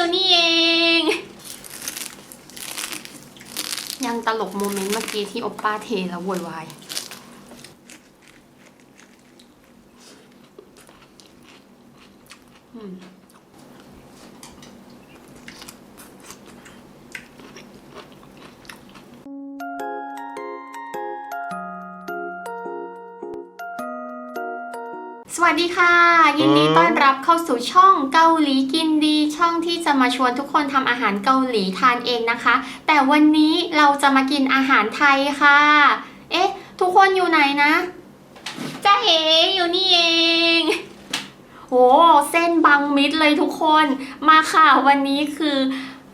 ู่นี่เอง ยังตลกโมเมนต์เมื่อกี้ที่โอปป้าเทแล้วโวยวายอืม วัสดีค่ะ ยินดีต้อนรับเข้าสู่ช่องเกาหลีกินดี ช่องที่จะมาชวนทุกคนทำอาหารเกาหลีทานเองนะคะ แต่วันนี้เราจะมากินอาหารไทยค่ะ เอ๊ะ ทุกคนอยู่ไหนนะจ้าเอ๋อยู่นี่เองโอ้เส้นบังมิดเลยทุกคนมาค่ะ วันนี้คือ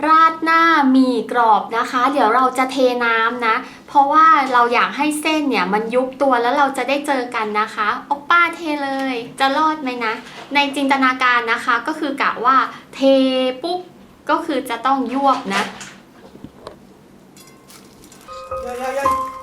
ราดหน้าหมี่กรอบนะคะ เดี๋ยวเราจะเทน้ำนะ ราะว่าเราอยากให้เส้นเนี่ยมันยุบตัวแล้วเราจะได้เจอกันนะคะโอป้าเทเลย จะรอดไหมนะ ในจินตนาการนะคะก็คือกะว่าเทปุ๊บก็คือจะต้องยวบนะ เยอะๆ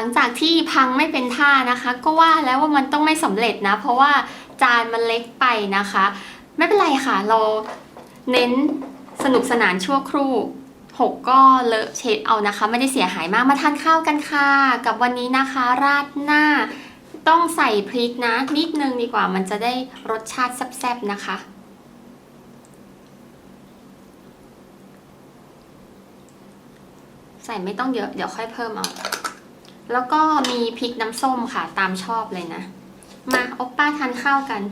หลังจากที่พังไม่เป็นท่านะคะ ก็ว่าแล้วว่ามันต้องไม่สำเร็จนะ เพราะว่าจานมันเล็กไปนะคะ ไม่เป็นไรค่ะ เราเน้นสนุกสนานชั่วครู่หกก็เลอะเช็ดเอานะคะ ไม่ได้เสียหายมากมาทานข้าวกันค่ะ กับวันนี้นะคะ ราดหน้าต้องใส่พริกนะ นิดนึงดีกว่ามันจะได้รสชาติแซ่บๆนะคะใส่ไม่ต้องเยอะ เดี๋ยวค่อยเพิ่มเอา แล้วก็มีพริกน้ำส้มค่ะตามชอบเลยนะ มาโอปป้าทานข้าวกัน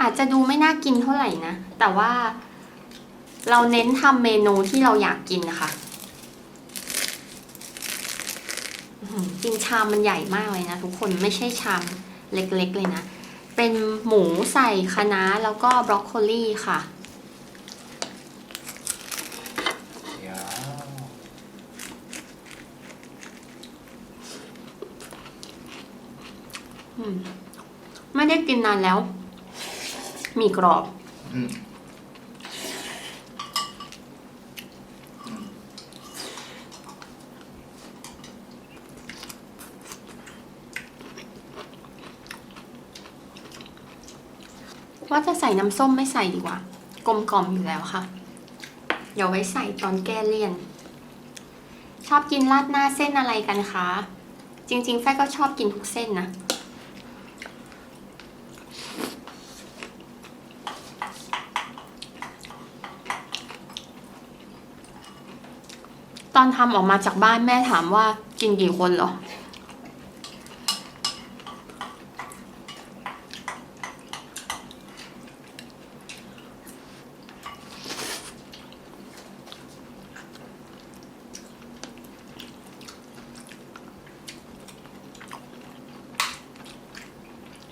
อาจจะดูไม่น่ากินเท่าไหร่นะ แต่ว่าเราเน้นทำเมนูที่เราอยากกินนะคะจริงชามมันใหญ่มากเลยนะทุกคนไม่ใช่ชามเล็กๆเลยนะ เป็นหมูใส่คะน้าแล้วก็บรอกโคลีค่ะ 야. อืม ไม่ได้กินนานแล้วมีกรอบ 음. ว่าจะใส่น้ำส้มไม่ใส่ดีกว่า กลมกล่อมอยู่แล้วค่ะ เดี๋ยวไว้ใส่ตอนแก้เลี่ยน ชอบกินราดหน้าเส้นอะไรกันคะ จริง ๆ แฟก็ชอบกินทุกเส้นนะตอนทำออกมาจากบ้านแม่ถามว่ากินกี่คนเหรอ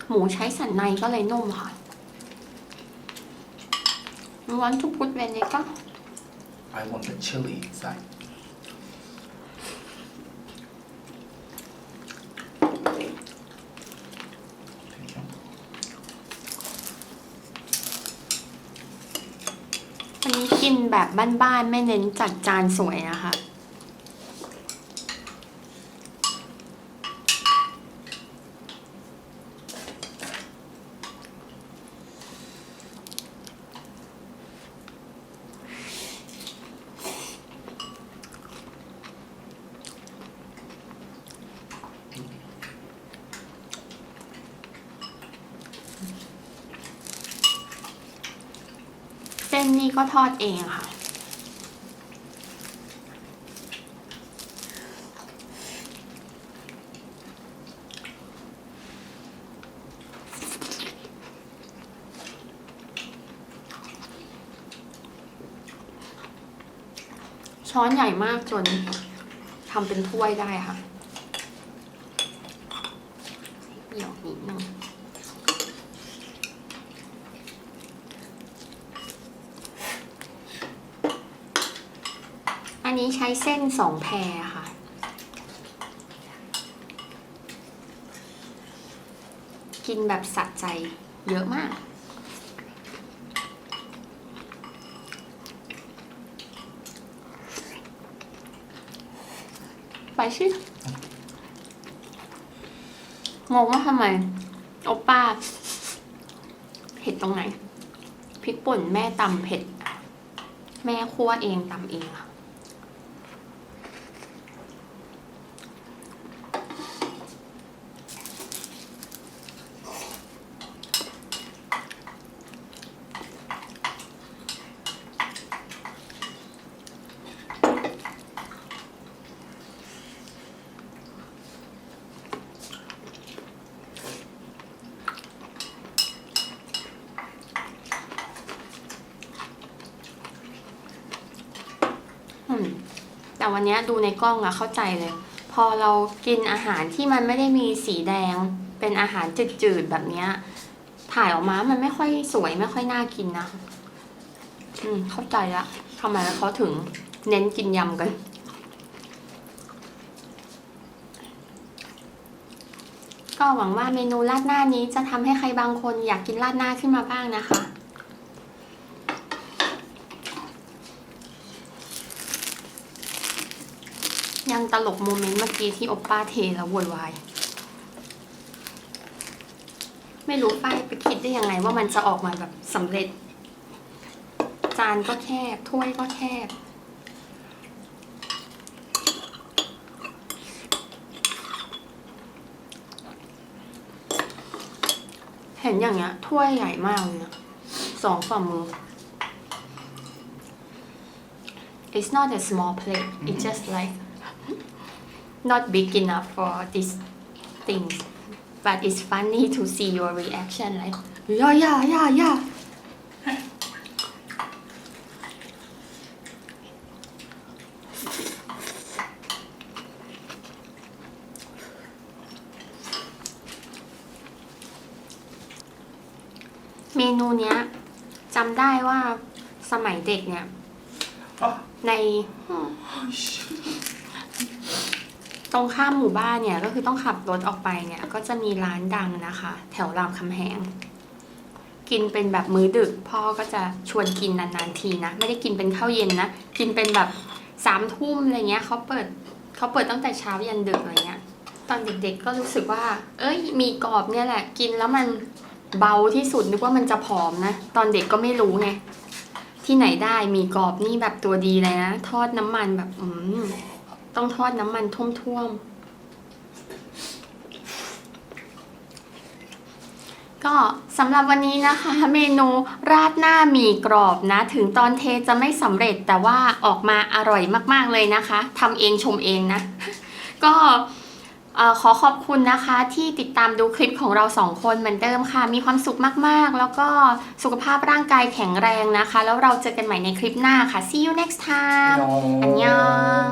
หมูใช้สันในก็เลยนุ่มค่ะ You want to put vinegar? I want the chili inside. Thank you. อันนี้กินแบบบ้านๆ ไม่เน้นจัดจานสวยนะคะ เส้นนี่ก็ทอดเองค่ะ ช้อนใหญ่มากจนทำเป็นถ้วยได้ค่ะเดี่ยวนิดนึง นี้ใช้เส้นสองแพรค่ะ กินแบบสะใจเยอะมาก ไปชิงงว่าทำไม โอป้าเผ็ดตรงไหนพริกป่นแม่ตำเผ็ด แม่คั่วเองตำเองอะอืม แต่ วันนี้ดูในกล้องอะเข้าใจเลย พอเรากินอาหารที่มันไม่ได้มีสีแดง เป็นอาหารจืดๆแบบเนี้ย ถ่ายออกมามันไม่ค่อยสวยไม่ค่อยน่ากินนะ อืม เข้าใจละทำไมเขาถึงเน้นกินยำกัน ก็หวังว่าเมนูราดหน้านี้จะทำให้ใครบางคนอยากกินราดหน้าขึ้นมาบ้างนะคะ ยังตลกโมเมนต์เมื่อกี้ที่โอปป้าเทแล้วโวยวาย ไม่รู้ป้าไปคิดได้ยังไงว่ามันจะออกมาแบบสำเร็จ จานก็แคบ ถ้วยก็แคบ เห็นอย่างเงี้ย ถ้วยใหญ่มากเลยนะสองฝ่ามือ It's not a small plate. It's just like not big enough for these things. But it's funny to see your reaction like yeah yeah yeah yeah. เมนูเนี้ยจำได้ว่าสมัยเด็กเนี่ย Ah, ใน ตรงข้ามหมู่บ้านเนี่ยก็คือต้องขับรถออกไปเนี่ย ก็จะมีร้านดังนะคะ แถวรามคำแหง กินเป็นแบบมื้อดึก พ่อก็จะชวนกินนานๆทีนะ ไม่ได้กินเป็นข้าวเย็นนะ กินเป็นแบบสามทุ่มอะไรเงี้ยเขาเปิดเขาเปิดตั้งแต่เช้ายันดึกอะไรเงี้ยตอนเด็กๆก็รู้สึกว่า เอ้ย มีกรอบเนี่ยแหละ กินแล้วมันเบาที่สุดนึกว่ามันจะผอมนะ ตอนเด็กก็ไม่รู้ไงที่ไหนได้มีกรอบนี่แบบตัวดีเลยนะ ทอดน้ำมันแบบ อืม ต้องทอดน้ำมันท่วมๆ ก็สำหรับวันนี้นะคะ เมนูราดหน้าหมี่กรอบนะ ถึงตอนเทจะไม่สำเร็จแต่ว่าออกมาอร่อยมากๆเลยนะคะทำเองชมเองนะ ก็ขอขอบคุณนะคะที่ติดตามดูคลิปของเราสองคนเหมือนเดิมค่ะ มีความสุขมากๆ แล้วก็สุขภาพร่างกายแข็งแรงนะคะ แล้วเราเจอกันใหม่ในคลิปหน้าค่ะ see you next time อันยอง